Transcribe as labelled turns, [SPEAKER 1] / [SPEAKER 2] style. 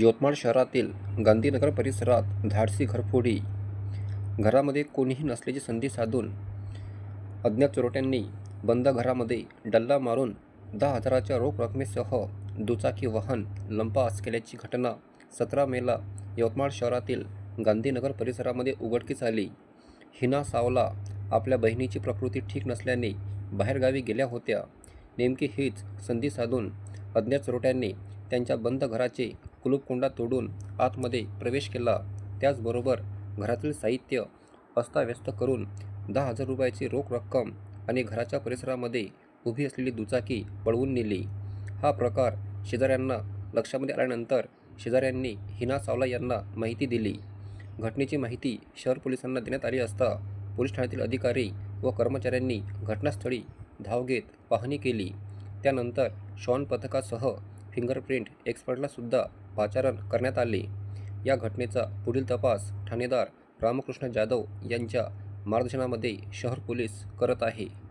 [SPEAKER 1] यवतमाळ शहरातील गांधीनगर परिसरात धाडसी घरफोडी. घरामध्ये कोणीही नसल्याची संधी साधून अज्ञात चोरट्यांनी बंद घरामध्ये डल्ला मारून दहा हजाराच्या रोख रकमेसह दुचाकी वाहन लंपास केल्याची घटना सतरा मेला यवतमाळ शहरातील गांधीनगर परिसरामध्ये उघडकीस आली. हिना सावला आपल्या बहिणीची प्रकृती ठीक नसल्याने बाहेरगावी गेल्या होत्या. नेमकी हीच संधी साधून अज्ञात चोरट्यांनी त्यांच्या बंद घराचे कुलूपकुंडा तोडून आतमध्ये प्रवेश केला. त्याचबरोबर घरातील साहित्य अस्ताव्यस्त करून दहा हजार रुपयाची रोख रक्कम आणि घराच्या परिसरामध्ये उभी असलेली दुचाकी पळवून नेली. हा प्रकार शेजाऱ्यांना लक्षामध्ये आल्यानंतर शेजाऱ्यांनी हिना सावला यांना माहिती दिली. घटनेची माहिती शहर पोलिसांना देण्यात आली असता पोलीस ठाण्यातील अधिकारी व कर्मचाऱ्यांनी घटनास्थळी धाव घेत पाहणी केली. त्यानंतर श्वान पथकासह फिंगरप्रिंट एक्सपर्टलासुद्धा पाचारण करण्यात आले. या घटनेचा पुढील तपास ठाणेदार रामकृष्ण जाधव यांच्या मार्गदर्शनामध्ये शहर पोलीस करत आहे.